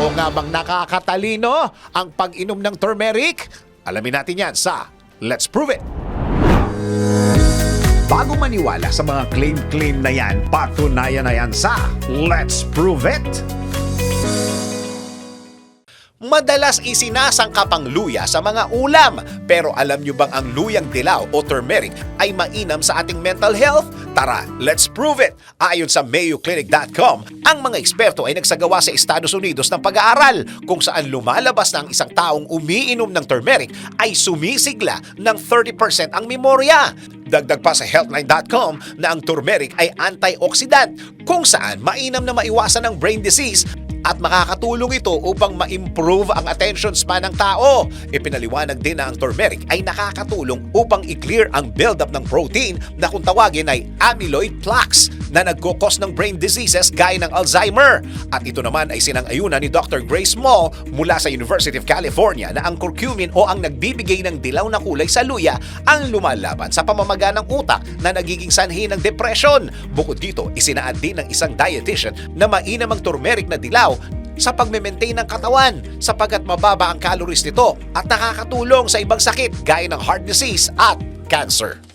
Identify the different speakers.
Speaker 1: Totoo nga bang nakakatalino ang pag-inom ng turmeric? Alamin natin yan sa Let's Prove It! Bago maniwala sa mga claim-claim na yan, patunayan na yan sa Let's Prove It! Madalas isinasangkap ang luya sa mga ulam. Pero alam nyo bang ang luyang dilaw o turmeric ay mainam sa ating mental health? Tara, let's prove it! Ayon sa MayoClinic.com, ang mga eksperto ay nagsagawa sa Estados Unidos ng pag-aaral kung saan lumalabas na ang isang taong umiinom ng turmeric ay sumisigla ng 30% ang memorya. Dagdag pa sa healthline.com na ang turmeric ay antioxidant kung saan mainam na maiwasan ang brain disease at makakatulong ito upang ma-improve ang attention span ng tao. Ipinaliwanag din na ang turmeric ay nakakatulong upang i-clear ang buildup ng protein na kung tawagin ay amyloid plaques na nagkukos ng brain diseases gaya ng Alzheimer. At ito naman ay sinang-ayunan ni Dr. Grace Small mula sa University of California na ang curcumin o ang nagbibigay ng dilaw na kulay sa luya ang lumalaban sa pamamaga ng utak na nagiging sanhi ng depression. Bukod dito, isinaad din ng isang dietitian na mainam ang turmeric na dilaw sa pagme-maintain ng katawan sapagkat mababa ang calories nito at nakakatulong sa ibang sakit gaya ng heart disease at cancer.